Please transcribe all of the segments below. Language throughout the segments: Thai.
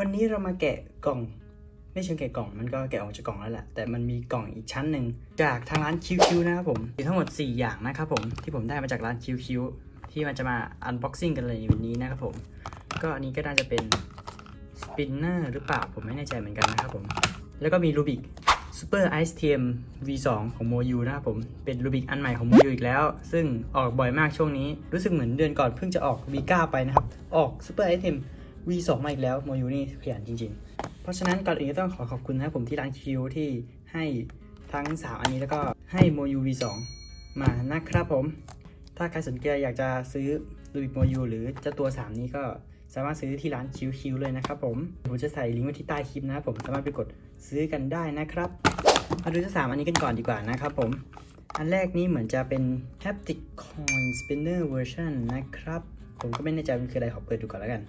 วันนี้เรามาแกะกล่อง ไม่เชิงแกะกล่องมันก็แกะออกจากกล่องแล้วแหละแต่มันมีกล่องอีกชั้นหนึ่งจากทางร้านคิวคิวนะครับผมมีทั้งหมด 4 อย่างนะครับผมที่ผมได้มาจากร้านคิวคิวที่มันจะมาอันบ็อกซิ่งกันเลยในวันนี้นะครับผม ก็อันนี้ก็น่าจะเป็นสปินเนอร์หรือเปล่าผมไม่แน่ใจเหมือนกันนะครับผม แล้วก็มีรูบิก Super Ice TM V2 ของโมยูนะครับผม เป็นรูบิกอันใหม่ของโมยูอีกแล้ว ซึ่งออกบ่อยมากช่วงนี้ รู้สึกเหมือนเดือนก่อนเพิ่งจะออก V9 ไปนะครับ ออก Super Ice TM V2 มาอีกแล้วโมยูนี่ขยันจริง ๆ เพราะฉะนั้นก่อนอื่นก็ต้องขอขอบคุณนะครับผมที่ร้านคิวที่ให้ทั้ง 3 อันนี้แล้วก็ให้โมยู V2 มานะครับผม ถ้าใครสนใจอยากจะซื้อรูบิกโมยูหรือจ้าตัว 3 นี้ก็สามารถซื้อที่ร้านคิวคิวเลยนะครับผม ผมจะใส่ลิงก์ไว้ที่ใต้คลิปนะครับผมสามารถไปกดซื้อกันได้นะครับ มาดูเจ้าสามอันนี้กันก่อนดีกว่านะครับผม อันแรกนี้เหมือนจะเป็น haptic coin spinner version นะครับ ผมก็ไม่แน่ใจมันคืออะไรขอเปิดดูก่อนแล้วกัน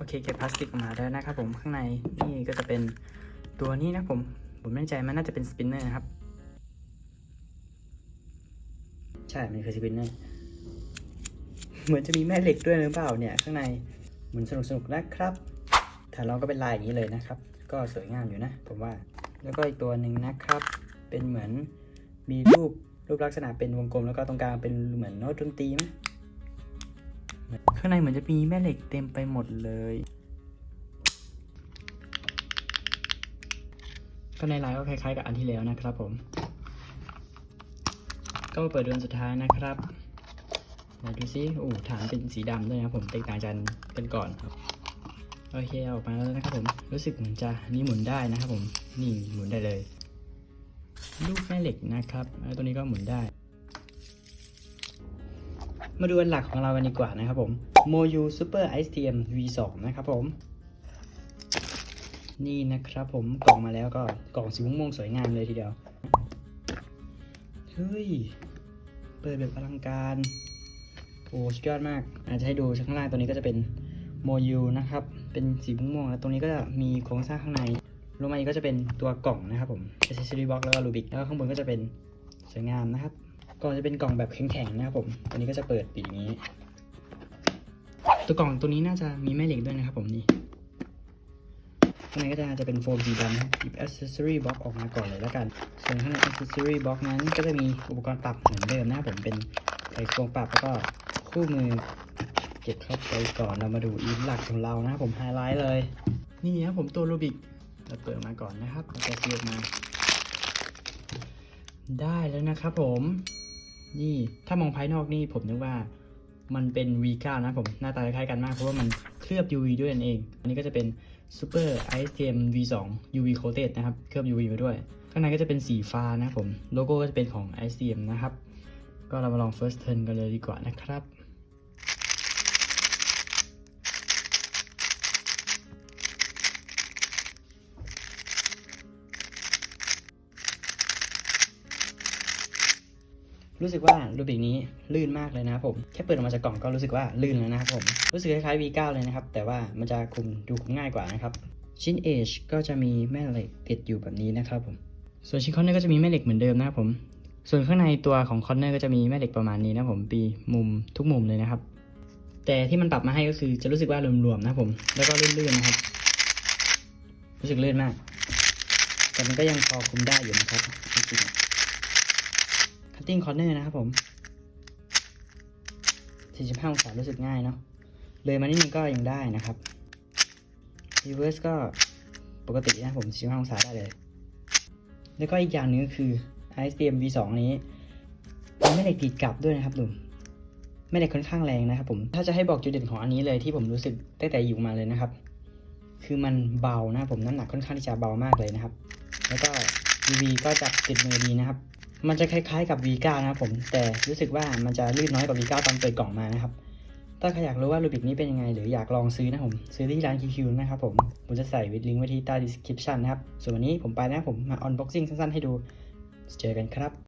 โอเคเก็บพลาสติกออกมาแล้วนะครับผมข้างในนี่ก็จะเป็นตัวนี้นะผมผมไม่แน่ใจมันน่าจะเป็นสปินเนอร์นะครับ ใช่มันคือสปินเนอร์เหมือนจะมีแม่เหล็กด้วยหรือเปล่าเนี่ย ข้างในเหมือนสนุกสนุกนะครับถ้าลองก็เป็นลายอย่างนี้เลยนะครับ ก็สวยงามอยู่นะ ผมว่า แล้วก็อีกตัวหนึ่งนะครับ เป็นเหมือนมีรูปรูปลักษณะเป็นวงกลมแล้วก็ตรงกลางเป็นเหมือนโน้ตดนตรีไหม ข้างในเหมือนจะมีแม่เหล็กเต็มไปหมดเลยข้างในลายก็คล้ายๆกับอันที่แล้วนะครับผม ก็เปิดเดือนสุดท้ายนะครับไหนดูซิโอ้ฐานเป็นสีดำด้วยนะครับผมแตกต่างจากกันก่อนครับโอเคเอาออกมาแล้วนะครับผมรู้สึกเหมือนจะนี่หมุนได้นะครับผมนี่หมุนได้เลย ลูกแม่เหล็กนะครับแล้วตัวนี้ก็หมุนได้ มาดูอันหลักของเรากันดีกว่านะครับผม Moyu Super Ice TM V2 นะครับผม นี่นะครับผมกล่องมาแล้วก็กล่องสีม่วงสวยงามเลยทีเดียว เฮ้ย เปิดแบบอลังการ โอ้สุดยอดมาก อาจจะให้ดูข้างล่างตัวนี้ก็จะเป็นโมยูนะครับ เป็นสีม่วงแล้วตรงนี้ก็จะมีโครงสร้างข้างในลงมาอีกก็จะเป็นตัวกล่องนะครับผม accessory box แล้วก็รูบิก แล้วก็ข้างบนก็จะเป็นสวยงามนะครับ กล่องจะเป็นกล่องแบบแข็งๆนะครับผม ตัวนี้ก็จะเปิดปิดอย่างนี้ ตัวกล่องตัวนี้น่าจะมีแม่เหล็กด้วยนะครับผมนี่ ข้างในก็จะจะเป็นโฟมสีดำนะหยิบ accessory box ออกมาก่อนเลยแล้วกัน ส่วนข้างใน accessory box นั้นก็จะมีอุปกรณ์ปรับเหมือนเดิมนะครับผม เป็นไขควงปรับแล้วก็คู่มือเก็บเข้าไปก่อนเรามาดูอีฟหลักของเรานะครับผมไฮไลท์เลย นี่ครับผมตัวรูบิกเราเปิดมาก่อนนะครับเราจะเสียบมา ได้แล้วนะครับผม นี่ถ้ามองภายนอกนี่ผมนึกว่ามันเป็น V9 นะผมหน้าตาคล้ายกันมาก เพราะว่ามันเคลือบ UV ด้วยนั่นเอง อันนี้ก็จะเป็น Super ISTM V2 UV Coated นะครับ เคลือบ UV มาด้วย ข้างในก็จะเป็นสีฟ้านะครับผม โลโก้ก็จะเป็นของ ISTM นะครับ ก็เรามาลอง first turn กันเลยดีกว่านะครับ รู้สึกว่ารูบิกนี้ลื่นมากเลยนะครับผมแค่เปิดออกมาจากกล่องก็รู้สึกว่าลื่นแล้วนะครับผมรู้สึกคล้ายๆ V9 เลยนะครับแต่ว่ามันจะคุมดูคุมง่ายกว่านะครับชิ้น Edge ก็จะมีแม่เหล็กติดอยู่แบบนี้นะครับผมส่วนชิ้นคอนเนอร์ก็จะมีแม่เหล็กเหมือนเดิมนะครับผมส่วนข้างในตัวของคอนเนอร์ก็จะมีแม่เหล็กประมาณนี้นะครับผมปีมุมทุกมุมเลยนะครับ แต่ที่มันปรับมาให้ก็คือจะรู้สึกว่ารวมๆนะครับผมแล้วก็ลื่นๆนะครับ รู้สึกลื่นมาก แต่มันก็ยังพอคุมได้อยู่นะครับจริงๆ คัตติ้งคอร์เนอร์นะครับผม 45องศารู้สึกง่ายเนาะ เลยมานิดนึงก็ยังได้นะครับ reverse ก็ปกตินะผม45องศาได้เลย แล้วก็อีกอย่างหนึงคือ ISDM V2 นี้มันไม่ได้ติดกลับด้วยนะครับลุงไม่ได้ค่อนข้างแรงนะครับผม ถ้าจะให้บอกจุดเด่นของอันนี้เลยที่ผมรู้สึกตั้งแต่อยู่มาเลยนะครับ คือมันเบานะครับผมน้ำหนักค่อนข้างที่จะเบามากเลยนะครับ แล้วก็ UV ก็จับติดมือดีนะครับ มันจะคล้ายๆกับ V9 นะครับผม แต่รู้สึกว่ามันจะลื่นน้อยกว่า V9 ตอนเปิดกล่องมานะครับ ถ้าใครอยากรู้ว่ารูบิกนี้เป็นยังไง หรืออยากลองซื้อนะผมซื้อที่ร้าน QQ นะครับผม ผมจะใส่วิดลิงก์ไว้ที่ใต้ description นะครับ ส่วนวันนี้ผมไปนะครับผมมา unboxing สั้นๆให้ดู เจอกันครับ